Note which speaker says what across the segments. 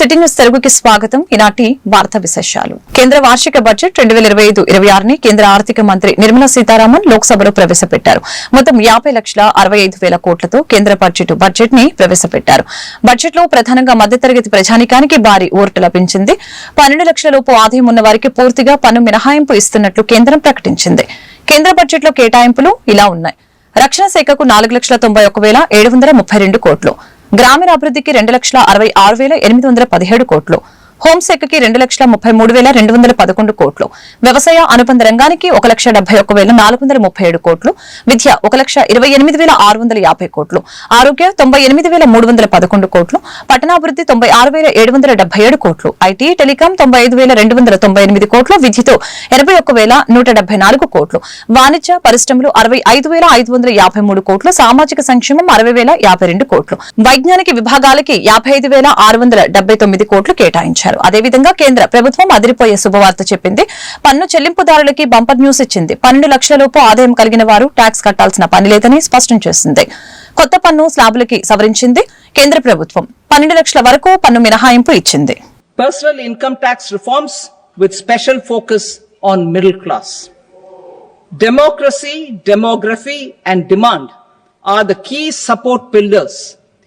Speaker 1: City news తెలుగుకి స్వాగతం. ఈనాటి వార్తా విశేషాలు. కేంద్ర వార్షిక బడ్జెట్ రెండు వేల ఇరవై ఐదు ఇరవై ఆరుని కేంద్ర ఆర్థిక మంత్రి నిర్మలా సీతారామన్ లోక్సభలో ప్రవేశపెట్టారు. మొత్తం యాభై లక్షల అరవై ఐదు వేల కోట్లతో కేంద్ర బడ్జెట్ బడ్జెట్ని ప్రవేశపెట్టారు. బడ్జెట్లో ప్రధానంగా మధ్యతరగతి ప్రజానికానికి భారీ ఓర్టు లభించింది. పన్నెండు లక్షల లోపు ఆదాయం ఉన్న వారికి పూర్తిగా పన్ను మినహాయింపు ఇస్తున్నట్లు కేంద్రం ప్రకటించింది. కేంద్ర బడ్జెట్లో కేటాయింపులు ఇలా ఉన్నాయి. రక్షణ శాఖకు నాలుగు లక్షల తొంభై ఒక వేల ఏడు వందల ముప్పై రెండు కోట్లు. గ్రామీణాభివృద్ధికి రెండు లక్షల అరవై ఆరు వేల ఎనిమిది వందల పదిహేడు కోట్లు. హోంశాఖకి రెండు లక్షల ముప్పై మూడు వేల రెండు వందల పదకొండు కోట్లు వ్యవసాయ అనుబంధ రంగానికి ఒక లక్ష డెబ్బై ఒక్క వేల నాలుగు వందల ముప్పై ఏడు కోట్లు విద్య ఒక లక్ష ఇరవై ఎనిమిది వేల ఆరు వందల యాభై కోట్లు ఆరోగ్య తొంభై ఎనిమిది వేల మూడు వందల పదకొండు కోట్లు పట్టణాభివృద్ధి తొంభై ఆరు వేల ఏడు వందల డెబ్బై ఏడు కోట్లు ఐటీ టెలికాం తొంభై ఐదు వేల రెండు వందల తొంభై ఎనిమిది కోట్లు విద్యతో ఎనభై ఒక్క వేల నూట డెబ్బై నాలుగు కోట్లు వాణిజ్య పరిశ్రమలు అరవై ఐదు వేల ఐదు వందల యాభై మూడు కోట్లు సామాజిక సంక్షేమం అరవై వేల యాభై రెండు కోట్లు వైజ్ఞానిక విభాగాలకి యాభై ఐదు వేల ఆరు వందల డెబ్బై తొమ్మిది కోట్లు కేటాయించారు. ప్రకటించారు అదేవిధంగా కేంద్ర ప్రభుత్వం అదిరిపోయే శుభవార్త చెప్పింది. పన్ను చెల్లింపుదారులకి బంపర్ న్యూస్ ఇచ్చింది. పన్నెండు లక్షలలోపు ఆదాయం కలిగిన వారు ట్యాక్స్ కట్టాల్సిన పని లేదని స్పష్టం చేసింది. కొత్త పన్ను స్లాబులకి సవరించింది కేంద్ర ప్రభుత్వం. పన్నెండు లక్షల వరకు పన్ను మినహాయింపు ఇచ్చింది.
Speaker 2: Personal income tax reforms with special focus on middle class democracy demography and demand are the key support pillars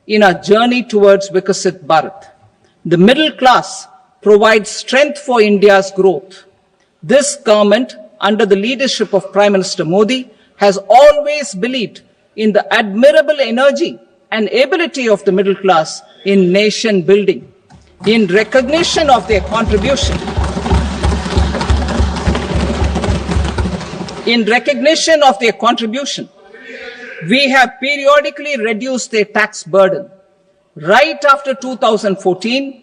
Speaker 2: in a journey towards Viksit Bharat the middle class provides strength for India's growth. This government, under the leadership of Prime Minister Modi, has always believed in the admirable energy and ability of the middle class in nation building. In recognition of their contribution, in recognition of their contribution, we have periodically reduced their tax burden. Right after 2014,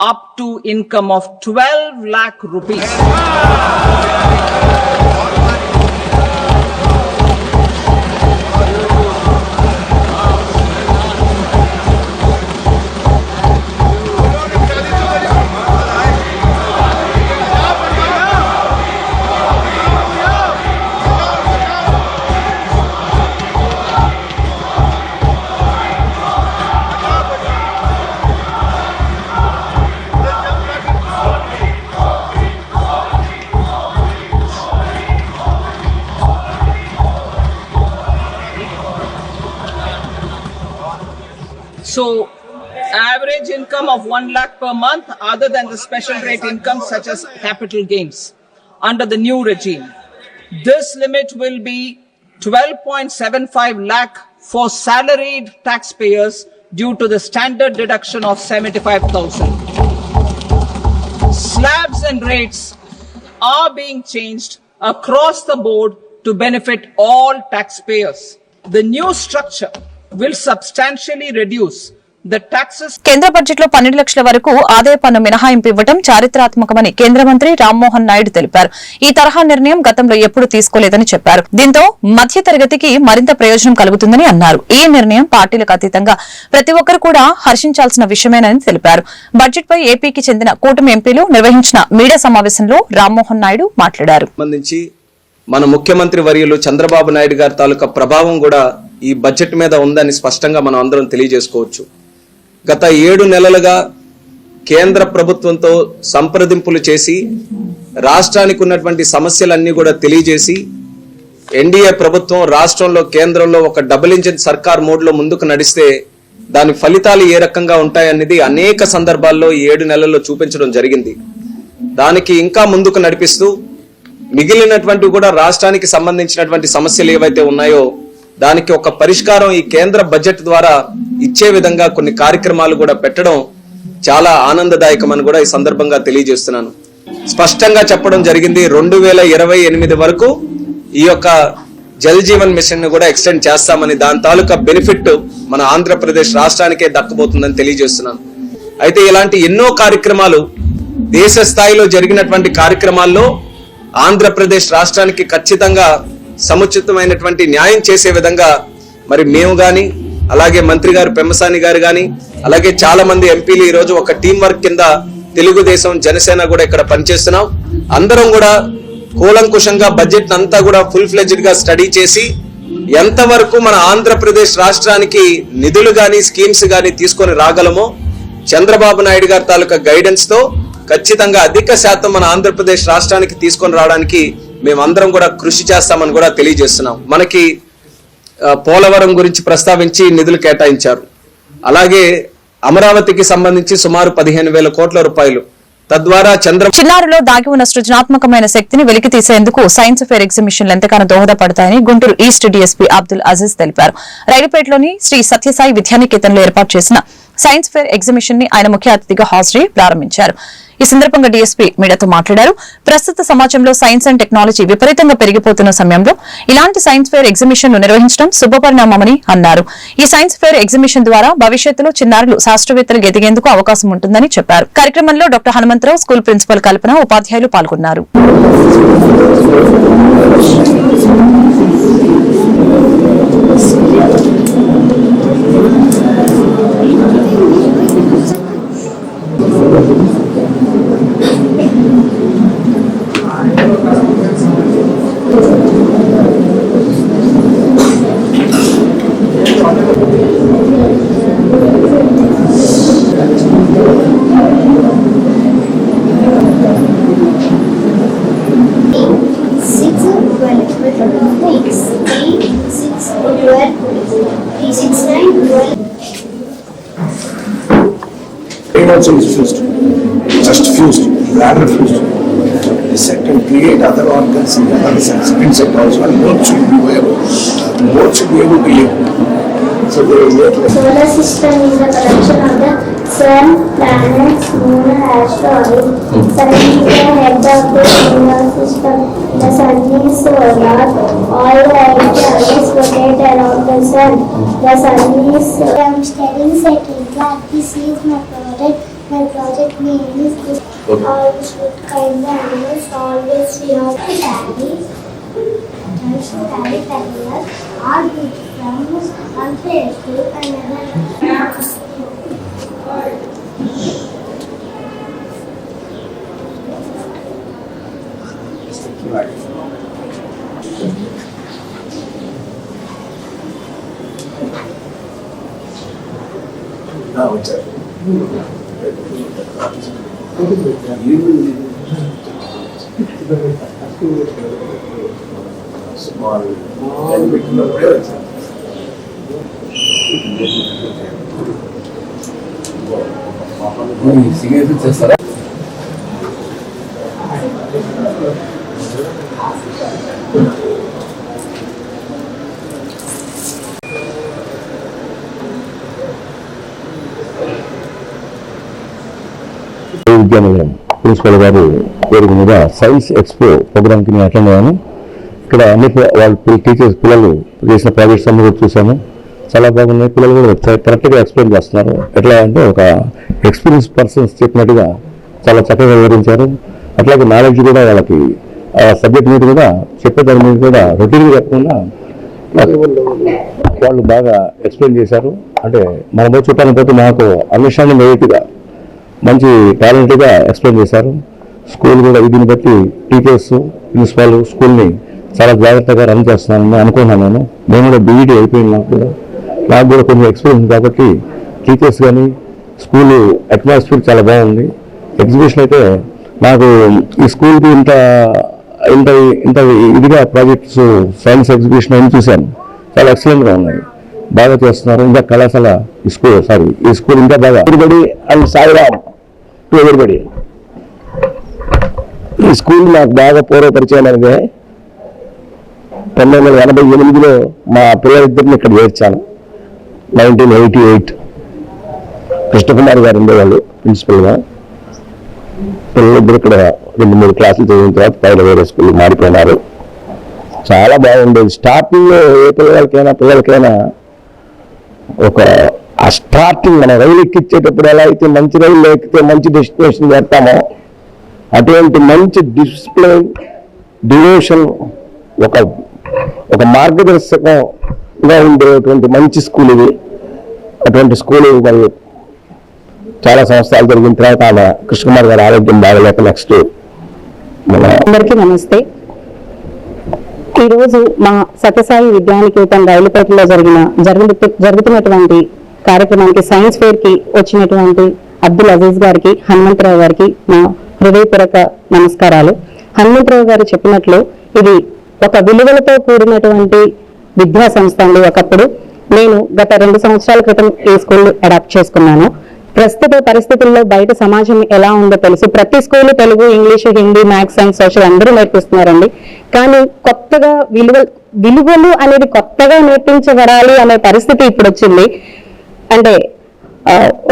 Speaker 2: up to income of 12 lakh rupees. So, average income of 1 lakh per month, other than the special rate income such as capital gains, under the new regime. This limit will be 12.75 lakh for salaried taxpayers due to the standard deduction of 75,000. Slabs and rates are being changed across the board to benefit all taxpayers. The new structure will substantially reduce the taxes.
Speaker 1: కేంద్ర బడ్జెట్లో పన్నెండు లక్షల వరకు ఆదాయ పన్ను మినహాయింపు ఇవ్వడం చారిత్రాత్మకమని కేంద్ర మంత్రి రామ్మోహన్ నాయుడు తెలిపారు. ఈ తరహా నిర్ణయం గతంలో ఎప్పుడూ తీసుకోలేదని చెప్పారు. దీంతో మధ్య తరగతికి మరింత ప్రయోజనం కలుగుతుందని అన్నారు. ఈ నిర్ణయం పార్టీలకు అతీతంగా ప్రతి ఒక్కరు కూడా హర్షించాల్సిన విషయమేనని తెలిపారు. బడ్జెట్ పై ఏపీకి చెందిన కూటమి ఎంపీలు నిర్వహించిన మీడియా సమావేశంలో రామ్మోహన్ నాయుడు మాట్లాడారు.
Speaker 3: సంబంధించి మన ముఖ్యమంత్రి వర్యులు చంద్రబాబు నాయుడు గారి తాలూకా ప్రభావం కూడా ఈ బడ్జెట్ మీద ఉందని స్పష్టంగా మనం అందరం తెలియజేసుకోవచ్చు. గత ఏడు నెలలుగా కేంద్ర ప్రభుత్వంతో సంప్రదింపులు చేసి రాష్ట్రానికి ఉన్నటువంటి సమస్యలన్నీ కూడా తెలియజేసి ఎన్డీఏ ప్రభుత్వం రాష్ట్రంలో కేంద్రంలో ఒక డబుల్ ఇంజిన్ సర్కార్ మోడ్లో ముందుకు నడిస్తే దాని ఫలితాలు ఏ రకంగా ఉంటాయనేది అనేక సందర్భాల్లో ఈ ఏడు నెలల్లో చూపించడం జరిగింది. దానికి ఇంకా ముందుకు నడిపిస్తూ మిగిలినటువంటి కూడా రాష్ట్రానికి సంబంధించినటువంటి సమస్యలు ఏవైతే ఉన్నాయో దానికి ఒక పరిష్కారం ఈ కేంద్ర బడ్జెట్ ద్వారా ఇచ్చే విధంగా కొన్ని కార్యక్రమాలు కూడా పెట్టడం చాలా ఆనందదాయకమని కూడా ఈ సందర్భంగా తెలియజేస్తున్నాను. స్పష్టంగా చెప్పడం జరిగింది రెండు వేల ఇరవై ఎనిమిది వరకు ఈ యొక్క జల్ జీవన్ మిషన్ను కూడా ఎక్స్టెండ్ చేస్తామని దాని తాలూకా బెనిఫిట్ మన ఆంధ్రప్రదేశ్ రాష్ట్రానికే దక్కబోతుందని తెలియజేస్తున్నాను. అయితే ఇలాంటి ఎన్నో కార్యక్రమాలు దేశ స్థాయిలో జరిగినటువంటి కార్యక్రమాల్లో ఆంధ్రప్రదేశ్ రాష్ట్రానికి ఖచ్చితంగా సముచితమైనటువంటి న్యాయం చేసే విధంగా మరి మేము కానీ అలాగే మంత్రి గారు పెమ్మసాని గారు కానీ అలాగే చాలా మంది ఎంపీలు ఈరోజు ఒక టీం వర్క్ కింద తెలుగుదేశం జనసేన కూడా ఇక్కడ పనిచేస్తున్నాం. అందరం కూడా కూలంకుషంగా బడ్జెట్ అంతా కూడా ఫుల్ ఫ్లెజ్డ్గా స్టడీ చేసి ఎంతవరకు మన ఆంధ్రప్రదేశ్ రాష్ట్రానికి నిధులు కానీ స్కీమ్స్ కానీ తీసుకొని రాగలమో చంద్రబాబు నాయుడు గారి తాలూకా గైడెన్స్తో ఖచ్చితంగా అధిక శాతం మన ఆంధ్రప్రదేశ్ రాష్ట్రానికి తీసుకొని రావడానికి మేమందరం కూడా కృషి చేస్తామని కూడా తెలియజేస్తున్నాం. మనకి పోలవరం గురించి ప్రస్తావించి నిధులు కేటాయించారు. అలాగే అమరావతికి సంబంధించి సుమారు పదిహేను వేల కోట్ల రూపాయలు. తద్వారా చంద్ర
Speaker 1: చిన్నారులో దాగి ఉన్న సృజనాత్మకమైన శక్తిని వెలికి తీసేందుకు సైన్స్ ఫేర్ ఎగ్జిబిషన్లు ఎంతగానో దోహదపడతాయని గుంటూరు ఈస్ట్ డీఎస్పీ అబ్దుల్ అజీజ్ తెలిపారు. రైలుపేటలోని శ్రీ సత్యసాయి విద్యానికేతన్లో ఏర్పాటు చేసిన సైన్స్ ఫేర్ ఎగ్జిబిషన్ని ఆయన ముఖ్య అతిథిగా హాజరై ప్రారంభించారు. ఈ సందర్భంగా డీఎస్పీ మీడియాతో మాట్లాడారు. ప్రస్తుత సమాజంలో సైన్స్ అండ్ టెక్నాలజీ విపరీతంగా పెరిగిపోతున్న సమయంలో ఇలాంటి సైన్స్ ఫేర్ ఎగ్జిబిషన్ను నిర్వహించడం శుభపరిణామమని అన్నారు. ఈ సైన్స్ ఫేర్ ఎగ్జిబిషన్ ద్వారా భవిష్యత్తులో చిన్నారులు శాస్త్రవేత్తలు ఎదిగేందుకు అవకాశం ఉంటుందని చెప్పారు. కార్యక్రమంలో doctor Hanumantha Rao school principal Kalpana ఉపాధ్యాయులు పాల్గొన్నారు.
Speaker 4: Also is fused, just fused, bladder fused. Dissect and create other organs in the other cells, insect also, and both should be viable. Both should be able to live. So they make
Speaker 5: Solar system is a collection of the sun, planets, moon, and asteroids. Sun is the head of the solar system. The sun is solar. All the planets rotate around the sun. The sun is. I am studying second class. This is my project. Project name is. Okay. Kind animals, always we are the daddy. Also, daddy career. All and.
Speaker 4: Oh, Thank you. సుమారు పెట్టినప్పుడే వచ్చాను signature
Speaker 6: చేస్తారా principal గారు పేరు మీద science expo ప్రోగ్రామ్కి నేను attend అయ్యాను. ఇక్కడ అన్ని వాళ్ళ టీచర్స్ పిల్లలు చేసిన ప్రాజెక్ట్స్ అన్ని కూడా చూసాము చాలా బాగున్నాయి. పిల్లలు కూడా కరెక్ట్గా ఎక్స్ప్లెయిన్ చేస్తున్నారు. ఎట్లా అంటే ఒక ఎక్స్పీరియన్స్ పర్సన్స్ చెప్పినట్టుగా చాలా చక్కగా వివరించారు. అట్లాగే నాలెడ్జ్ కూడా వాళ్ళకి ఆ సబ్జెక్ట్ మీద కూడా చెప్పేదాని మీద కూడా రొటీన్గా చెప్పకుండా వాళ్ళు బాగా ఎక్స్ప్లెయిన్ చేశారు. అంటే మనం చూడటానికి పోతే మాకు అండర్స్టాండింగ్ అయ్యేట్టుగా మంచి టాలెంట్గా ఎక్స్ప్లెయిన్ చేశారు. స్కూల్ కూడా దీన్ని బట్టి టీచర్స్ ప్రిన్సిపాల్ స్కూల్ని చాలా జాగ్రత్తగా రన్ చేస్తానని అనుకున్నాను నేను. నేను కూడా బీఈడీ అయిపోయింది నాకు కూడా. నాకు కూడా కొంచెం ఎక్స్పీరియన్స్ కాబట్టి టీచర్స్ కానీ స్కూల్ అట్మాస్ఫియర్ చాలా బాగుంది. ఎగ్జిబిషన్ అయితే నాకు ఈ స్కూల్కి ఇంత ఇంత ఇంత ఇదిగా ప్రాజెక్ట్స్ సైన్స్ ఎగ్జిబిషన్ అని చూశాను. చాలా ఎక్సలెంట్గా ఉన్నాయి. బాగా చేస్తున్నారు. ఇంకా కళాశాల ఈ స్కూల్ సారీ ఈ స్కూల్ ఇంకా బాగా. అండ్ సాయిరామ్ ఎదురుబడి ఈ స్కూల్ నాకు బాగా పూర్వ పరిచయం అనేది పంతొమ్మిది వందల ఎనభై ఎనిమిదిలో మా పిల్లలిద్దరిని ఇక్కడ చేర్చాను. Nineteen eighty eight. కృష్ణకుమార్ గారు ఉండేవాళ్ళు ప్రిన్సిపల్గా. పిల్లలిద్దరు ఇక్కడ రెండు మూడు క్లాసులు చదివిన తర్వాత పైన వేరే స్కూల్ మారిపోయినారు. చాలా బాగుండేది. స్టార్టింగ్లో ఏ పిల్లలకైనా పిల్లలకైనా ఒక ఆ స్టార్టింగ్ మన రైలు ఎక్కించేటప్పుడు ఎలా అయితే మంచి రైలు ఎక్కితే మంచి డెస్టినేషన్ చేస్తామో అటువంటి మంచి డిసిప్లిన్ డివోషన్ ఒక ఒక మార్గదర్శకంగా ఉండేటువంటి మంచి స్కూల్ ఇది. అటువంటి స్కూల్ మరి చాలా సంవత్సరాలు జరిగిన తర్వాత ఆమె కృష్ణకుమార్ గారు ఆరోగ్యం బాగలేక నెక్స్ట్
Speaker 7: అందరికీ నమస్తే. ఈరోజు మా సత్యసాయి విద్యానికేతన్ రైలుపేటలో జరిగిన జరుగు జరుగుతున్నటువంటి కార్యక్రమానికి సైన్స్ ఫెయిర్కి వచ్చినటువంటి అబ్దుల్ అజీజ్ గారికి హనుమంతరావు గారికి నా హృదయపూర్వక నమస్కారాలు. హనుమంతరావు గారు చెప్పినట్లు ఇది ఒక విలువలతో కూడినటువంటి విద్యా సంస్థ అండి ఒకప్పుడు. నేను గత రెండు సంవత్సరాల క్రితం ఈ స్కూల్ అడాప్ట్ చేసుకున్నాను. ప్రస్తుత పరిస్థితుల్లో బయట సమాజం ఎలా ఉందో తెలుసు. ప్రతి school Telugu English Hindi maths science social అందరూ నేర్పిస్తున్నారండి. కానీ కొత్తగా విలువ విలువలు అనేది కొత్తగా నేర్పించబడాలి అనే పరిస్థితి ఇప్పుడు వచ్చింది. అంటే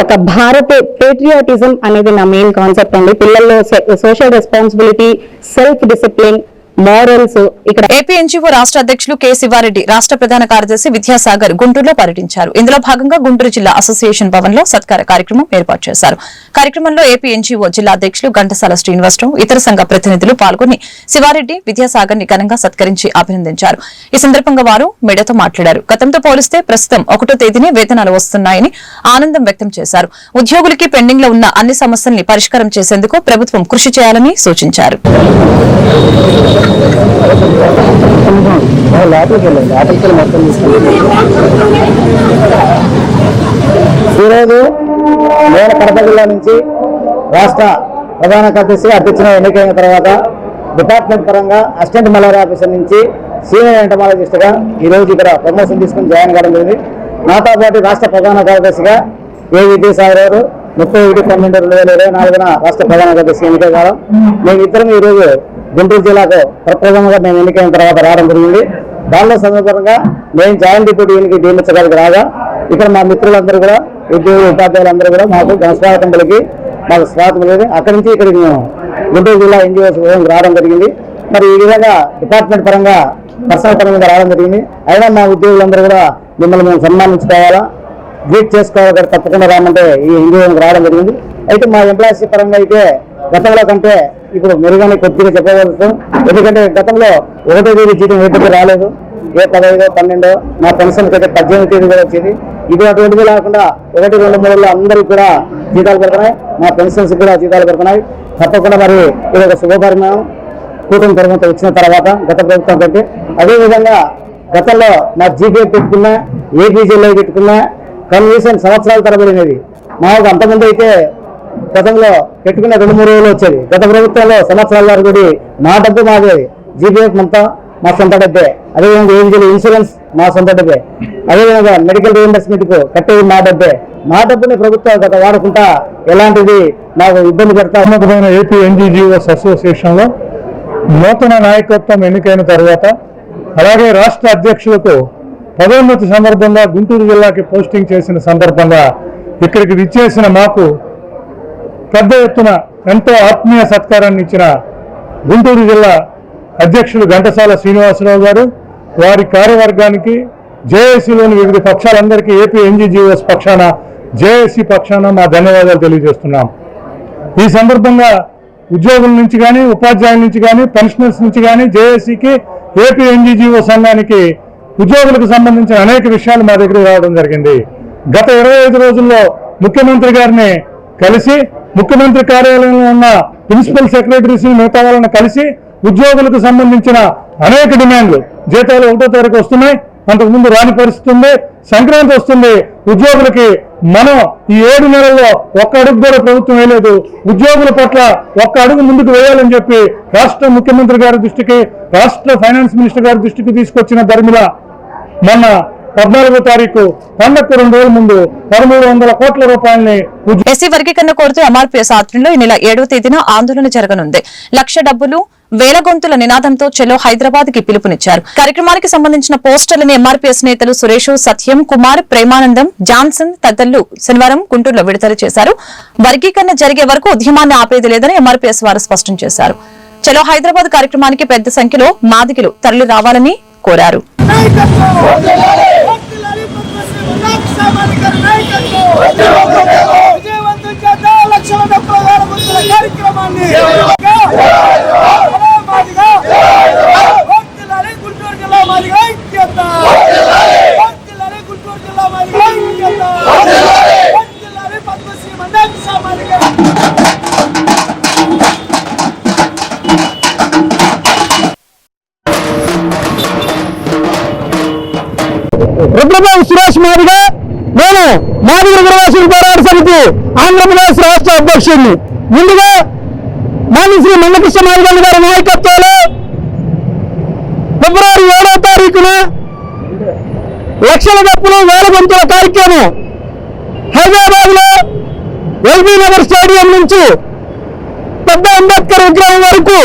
Speaker 7: ఒక భారత పేట్రియాటిజం అనేది నా మెయిన్ కాన్సెప్ట్ అండి. పిల్లల్లో social responsibility self discipline morals ఇక్కడ
Speaker 1: ఏపీ ఎన్జీఓ రాష్ట్ర అధ్యక్షులు కె శివారెడ్డి రాష్ట్ర ప్రధాన కార్యదర్శి విద్యాసాగర్ గుంటూరులో పర్యటించారు. ఇందులో భాగంగా గుంటూరు జిల్లా అసోసియేషన్ భవన్లో సత్కార కార్యక్రమం ఏర్పాటు చేశారు. కార్యక్రమంలో ఏపీ ఎన్జీఓ జిల్లా అధ్యక్షులు ఘంటసాల శ్రీనివాసరావు ఇతర సంఘ ప్రతినిధులు పాల్గొని శివారెడ్డి విద్యాసాగర్ని ఘనంగా సత్కరించి అభినందించారు. ఈ సందర్భంగా వారు మీడియాతో మాట్లాడారు. గతంతో పోలిస్తే ప్రస్తుతం ఒకటో తేదీనే వేతనాలు వస్తున్నాయని ఆనందం వ్యక్తం చేశారు. ఉద్యోగులకి పెండింగ్లో ఉన్న అన్ని సమస్యల్ని పరిష్కారం చేసేందుకు ప్రభుత్వం కృషి చేయాలని సూచించారు.
Speaker 8: ఈరోజు నేను కడప జిల్లా నుంచి రాష్ట్ర ప్రధాన కార్యదర్శిగా అధ్యక్షుని ఎన్నికైన తర్వాత డిపార్ట్మెంట్ పరంగా అసిస్టెంట్ మలేరియా ఆఫీసర్ నుంచి సీనియర్ ఎంటమాలజిస్ట్గా ఈరోజు ఇక్కడ ప్రమోషన్ తీసుకుని జాయిన్ కావడం జరిగింది. నాతో పాటు రాష్ట్ర ప్రధాన కార్యదర్శిగా ఏ విద్యాసాగర్ గారు ముప్పై ఒకటి పన్నెండు రెండు వేల ఇరవై నాలుగున రాష్ట్ర ప్రధాన కార్యదర్శి ఎన్నిక కావడం మేమిద్దరం ఈరోజు గుంటూరు జిల్లాకు ప్రప్రథమంగా మేము ఎన్నికైన తర్వాత రావడం జరిగింది. దానిలో సందర్భంగా నేను జాయింట్ డిప్యూటీ ఎన్నిక నియమించగలిగి రాగా ఇక్కడ మా మిత్రులందరూ కూడా ఉద్యోగులు ఉపాధ్యాయులందరూ కూడా మాకు ఘనస్వాగతం పలికి మాకు స్వాగతం లేదు అక్కడి నుంచి ఇక్కడికి మేము గుంటూరు జిల్లా ఎన్జిఓస్ రావడం జరిగింది. మరి ఈ విధంగా డిపార్ట్మెంట్ పరంగా పర్సనల్ పరంగా రావడం జరిగింది. అయినా మా ఉద్యోగులందరూ కూడా మిమ్మల్ని మేము సన్మానించుకోవాలా? గ్రీట్ చేసుకోవాలి తప్పకుండా రామంటే ఈ ఎన్జిఓకి రావడం జరిగింది. అయితే మా ఎంప్లాయీస్ పరంగా అయితే గతంలో కంటే ఇప్పుడు మెరుగని కొద్దిగా చెప్పగలుగుతాం. ఎందుకంటే గతంలో ఒకటో తేదీ జీతం ఏ రాలేదు? ఏ పదహైదో పన్నెండో? మా పెన్షన్కి అయితే పద్దెనిమిది తేదీ కూడా వచ్చేది. ఇది అటువంటిది లేకుండా ఒకటి రెండు మూడులో అందరికీ కూడా జీతాలు పెడుతున్నాయి. మా పెన్షన్స్ కూడా జీతాలు పెడుతున్నాయి. తప్పకుండా మరి ఇది ఒక శుభపరిణామం. కూటమి ప్రభుత్వం వచ్చిన తర్వాత గత ప్రభుత్వం కంటే. అదేవిధంగా గతంలో మా జీపీ పెట్టుకున్నా ఏపీజీలో పెట్టుకున్నా కనీసం సంవత్సరాల తరబడినది మాకు అంతకుముందు అయితే గతంలో పెట్టుకున్న రెండు మూడు రోజులు వచ్చేది. గత ప్రభుత్వంలో సంవత్సరాల గుడి కూడా మా డబ్బు మాదేది జీపీఎఫ్ అంతా మా సొంత డబ్బే. అదేవిధంగా ఏంజిల్ ఇన్సూరెన్స్ మా సొంత డబ్బే. అదేవిధంగా మెడికల్ రీఎంబర్స్మెంట్కు కట్టేది మా డబ్బే. మా డబ్బుని ప్రభుత్వం గత వాడకుండా ఎలాంటిది మాకు ఇబ్బంది పెడతా
Speaker 9: ఉన్నతమైన ఏపీ ఎన్జీజీఓస్ అసోసియేషన్లో నూతన నాయకత్వం ఎన్నికైన తర్వాత అలాగే రాష్ట్ర అధ్యక్షులకు పదోన్నతి సందర్భంగా గుంటూరు జిల్లాకి పోస్టింగ్ చేసిన సందర్భంగా ఇక్కడికి విచ్చేసిన మాకు పెద్ద ఎత్తున ఎంతో ఆత్మీయ సత్కారాన్ని ఇచ్చిన గుంటూరు జిల్లా అధ్యక్షుడు ఘంటసాల శ్రీనివాసరావు గారు వారి కార్యవర్గానికి జేఏసీలోని వివిధ పక్షాలందరికీ ఏపీ ఎన్జీజీఎస్ పక్షాన జేఏసీ పక్షాన మా ధన్యవాదాలు తెలియజేస్తున్నాం. ఈ సందర్భంగా ఉద్యోగుల నుంచి కానీ ఉపాధ్యాయుల నుంచి కానీ పెన్షనర్స్ నుంచి కానీ జేఏసీకి ఏపీ ఎన్జీజీఓ సంఘానికి ఉద్యోగులకు సంబంధించిన అనేక విషయాలు మా దగ్గర రావడం జరిగింది. గత ఇరవై ఐదు రోజుల్లో ముఖ్యమంత్రి గారిని కలిసి ముఖ్యమంత్రి కార్యాలయంలో ఉన్న ప్రిన్సిపల్ సెక్రటరీస్ మిగతా వాళ్ళని కలిసి ఉద్యోగులకు సంబంధించిన అనేక డిమాండ్లు. జీతాలు ఒకటో తారీఖు వస్తున్నాయి. అంతకుముందు రాని పరిస్థితి ఉంది. సంక్రాంతి వస్తుంది. ఉద్యోగులకి మనం ఈ ఏడు నెలల్లో ఒక్క అడుగు కూడా ప్రభుత్వం వేయలేదు. ఉద్యోగుల పట్ల ఒక్క అడుగు ముందుకు వేయాలని చెప్పి రాష్ట్ర ముఖ్యమంత్రి గారి దృష్టికి రాష్ట్ర ఫైనాన్స్ మినిస్టర్ గారి దృష్టికి తీసుకొచ్చిన ధర్మిల మొన్న పద్నాలుగో తారీఖు పండగకు రెండు రోజుల ముందు పదమూడు వందల కోట్ల రూపాయలని
Speaker 1: ఎస్సీ వర్గీకరణ కోరుతూ ఎంఆర్పీఎస్ ఆధ్వర్యంలో ఈ నెల ఏడవ తేదీన ఆందోళన జరగనుంది. లక్ష డబ్బులు వేల గొంతుల నినాదంతో చెలో హైదరాబాద్కి పిలుపునిచ్చారు. కార్యక్రమానికి సంబంధించిన పోస్టర్లను ఎంఆర్పీఎస్ నేతలు సురేష్ సత్యం కుమార్ ప్రేమానందం జాన్సన్ తదితరులు శనివారం గుంటూరులో విడుదల చేశారు. వర్గీకరణ జరిగే వరకు ఉద్యమాన్ని ఆపేది లేదని ఎంఆర్పీఎస్ వారు స్పష్టం చేశారు. చలో హైదరాబాద్ కార్యక్రమానికి పెద్ద సంఖ్యలో మాదిగలు తరలి రావాలని కోరారు
Speaker 10: సామాజిక నాయకత్వం
Speaker 11: విజయవంతం సురేష్ మాదిగా మాదిగ పోరాట సమితి ఆంధ్రప్రదేశ్ రాష్ట్ర అధ్యక్షుడిని ముందుగా మాజీ శ్రీ మందకృష్ణ మాదిగల్ గారి నాయకత్వంలో ఫిబ్రవరి ఏడో తారీఖున లక్షల గప్పులు వేల గొంతుల కార్యక్రమం హైదరాబాద్లో ఎల్బీ నగర్ స్టేడియం నుంచి పెద్ద అంబేద్కర్ విగ్రహం వరకు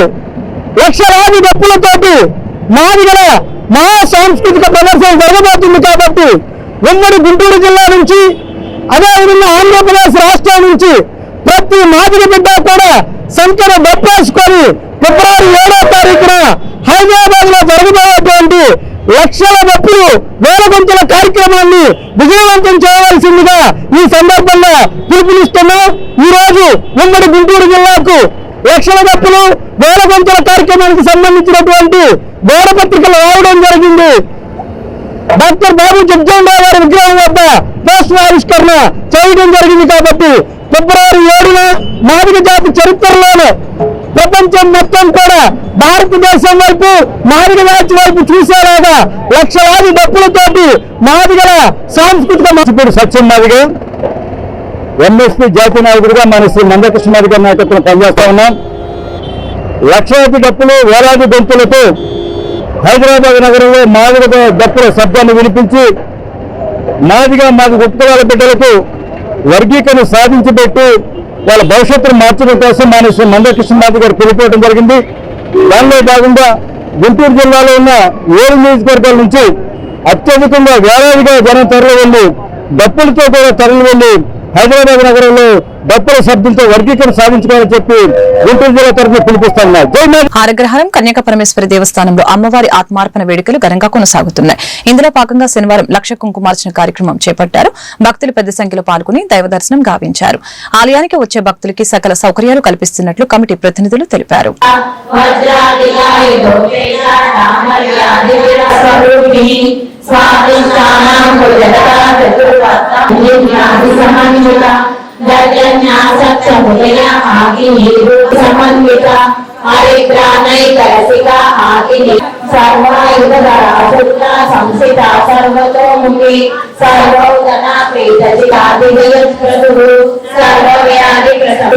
Speaker 11: లక్షలాది డప్పులతోటి మాదిగల మహా సాంస్కృతిక ప్రదర్శన జరగబోతుంది కాబట్టి ఉమ్మడి గుంటూరు జిల్లా నుంచి అదేవిధంగా ఆంధ్రప్రదేశ్ రాష్ట్రం నుంచి ప్రతి మాదిరి బిడ్డ కూడా సంఖ్యను డప్పేసుకొని ఫిబ్రవరి ఏడో తారీఖున హైదరాబాద్లో జరగబోయేటువంటి లక్షల డప్పులు వేల కార్యక్రమాన్ని విజయవంతం చేయవలసిందిగా ఈ సందర్భంగా పిలుపునిస్తున్నాం. ఈ రోజు ఉమ్మడి గుంటూరు జిల్లాకు లక్షల డప్పులు వేల కార్యక్రమానికి సంబంధించినటువంటి గోడ పత్రికలు రావడం జరిగింది. డాక్టర్ బాబు జగ్జీవన్ గారి విగ్రహం వద్ద పోస్టర్ ఆవిష్కరణ చేయడం జరిగింది కాబట్టి ఫిబ్రవరి ఏడున మాదిక జాతి చరిత్రలోనే ప్రపంచం మొత్తం కూడా భారతదేశం వైపు మాదిగ జాతి వైపు చూసేలాగా లక్షలాది డప్పులతోటి మాదిగల సాంస్కృతిక మర్చిపోయి సత్యం మాదిగ. ఎంఎస్పీ జాతీయ నాయకుడిగా మన శ్రీ మందకృష్ణ మాదిగ నాయకత్వం పనిచేస్తా ఉన్నాం. లక్షలాది డప్పులు వేలాది గొంతులతో హైదరాబాద్ నగరంలో మాదిరిగా దప్పుల శబ్దాన్ని వినిపించి మాదిగా మాకు గుప్తవాళ్ళ బిడ్డలకు వర్గీకరణ సాధించబెట్టి వాళ్ళ భవిష్యత్తును మార్చడం కోసం మానేసి శ్రీ గారు పిలిపోవడం జరిగింది. దానిలో భాగంగా గుంటూరు జిల్లాలో ఉన్న ఏడు నియోజకవర్గాల నుంచి అత్యధికంగా వేలాదిగా జనం తరలి వెళ్ళి డప్పులతో కూడా తరలి వెళ్ళి హైదరాబాద్ నగరంలో డప్పుల శబ్దంతో వర్గీకరణ సాధించుకోవాలని చెప్పి గుంటూరు జిల్లా తరఫున మాదిగ.
Speaker 1: ఆరగ్రహారం కన్యక పరమేశ్వరి దేవస్థానంలో అమ్మవారి ఆత్మార్పణ వేడుకలు ఘనంగా కొనసాగుతున్నాయి ఇందులో భాగంగా శనివారం లక్ష కుంకుమార్చన కార్యక్రమం చేపట్టారు భక్తులు పెద్ద సంఖ్యలో పాల్గొని దైవ దర్శనం గావించారు ఆలయానికి వచ్చే భక్తులకి సకల సౌకర్యాలు కల్పిస్తున్నట్లు కమిటీ ప్రతినిధులు తెలిపారు
Speaker 10: సమన్విత హరిగ్రానైకరసిక ఆకిని సర్వాయుధరాశుద్ధ సంసిత సర్వతోముఖి సర్వౌదన సర్వవ్యాధి ప్రసభ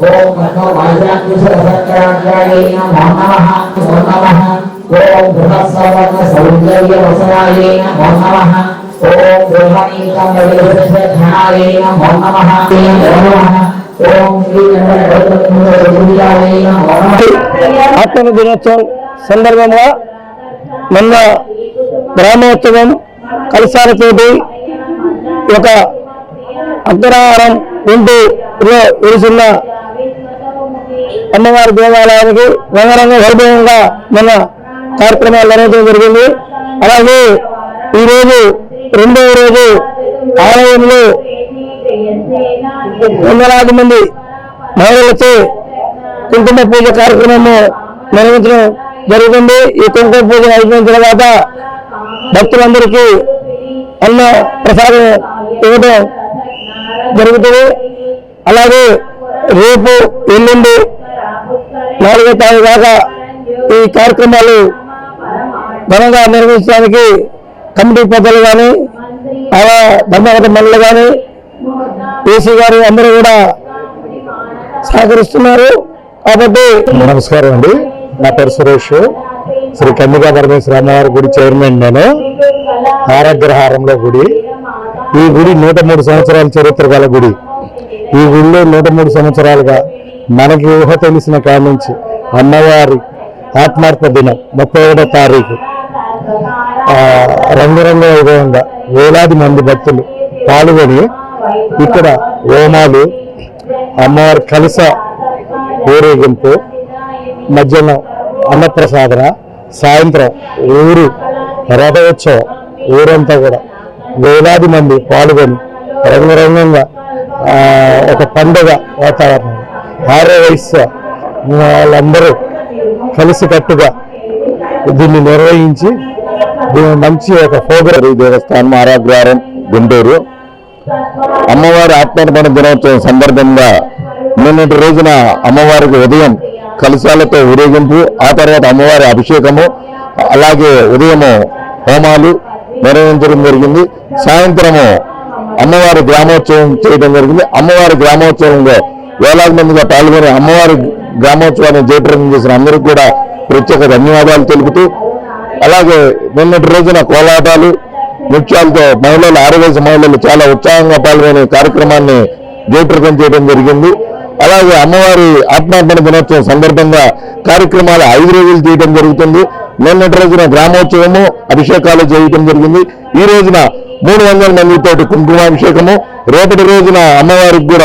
Speaker 10: లోలిత
Speaker 11: ఆత్మ దినోత్సవం సందర్భంగా మొన్న గ్రామోత్సవం కలసాలతోటి ఒక అగ్రహారం ఉంటూ వెలుసున్న అమ్మవారి దేవాలయానికి రంగరంగ వైభవంగా మన కార్యక్రమాలు నిర్వహించడం జరిగింది. అలాగే ఈరోజు రెండవ రోజు ఆలయంలో వందలాది మంది మహిళలతో కుంకుమ పూజ కార్యక్రమము నిర్వహించడం జరుగుతుంది. ఈ కుంకుమ పూజ అయిపోయిన తర్వాత భక్తులందరికీ అన్న ప్రసాదం ఇవ్వడం జరుగుతుంది. అలాగే రేపు ఎల్లుండి నాలుగో తారీఖు దాకా ఈ కార్యక్రమాలు ఘనంగా నిర్వహించడానికి కమిటీ పెద్దలు కానీ అలా ధర్మగత మండలి కానీ ఏసీ గారు అందరూ కూడా సహకరిస్తున్నారు. కాబట్టి
Speaker 12: నమస్కారం అండి. నా పేరు సురేష్. శ్రీ కన్నికా పరమేశ్వర అమ్మవారి గుడి చైర్మన్ నేను. ఆరాగ్రహారంలో గుడి. ఈ గుడి నూట మూడు సంవత్సరాల చరిత్ర గల గుడి. ఈ గుడిలో నూట మూడు సంవత్సరాలుగా మనకి ఊహ తెలిసిన కాడ నుంచి అమ్మవారి ఆత్మార్థ దినం ముప్పై ఏడో తారీఖు రంగురంగ వైభవంగా వేలాది మంది భక్తులు పాల్గొని ఇక్కడ హోమాలు అమ్మవారి కలస ఊరేగింపు మధ్యాహ్నం అన్నప్రసాదన సాయంత్రం ఊరు రథోత్సవం ఊరంతా కూడా వేలాది మంది పాల్గొని రంగురంగంగా ఒక పండుగ వాతావరణం.
Speaker 9: ఆరో వయసు వాళ్ళందరూ కలిసికట్టుగా దీన్ని నిర్వహించి దీని మంచి ఒక ప్రోగ్రాం.
Speaker 6: దేవస్థానం ఆరాగ్రహారం గుంటూరు. అమ్మవారి ఆత్మార్పణ దినోత్సవం సందర్భంగా నిన్నటి రోజున అమ్మవారికి ఉదయం కలశాలతో ఊరేగింపు ఆ తర్వాత అమ్మవారి అభిషేకము అలాగే ఉదయము హోమాలు నిర్వహించడం జరిగింది. సాయంత్రము అమ్మవారి గ్రామోత్సవం చేయడం జరిగింది. అమ్మవారి గ్రామోత్సవంలో వేలాది మందిగా పాల్గొని అమ్మవారి గ్రామోత్సవాన్ని జయప్రదం చేసిన అందరికీ కూడా ప్రత్యేక ధన్యవాదాలు తెలుపుతూ అలాగే నిన్నటి రోజున కోలాటాలు నృత్యాలతో మహిళలు ఆరోగ్య మహిళలు చాలా ఉత్సాహంగా పాల్గొనే కార్యక్రమాన్ని జయప్రదం చేయడం జరిగింది. అలాగే అమ్మవారి ఆత్మార్పణ దినోత్సవం సందర్భంగా కార్యక్రమాలు ఐదు రోజులు చేయడం జరుగుతుంది. నిన్నటి రోజున గ్రామోత్సవము అభిషేకాలు చేయటం జరిగింది. ఈ రోజున మూడు వందల మందితోటి కుంకుమాభిషేకము. రేపటి రోజున అమ్మవారికి కూడా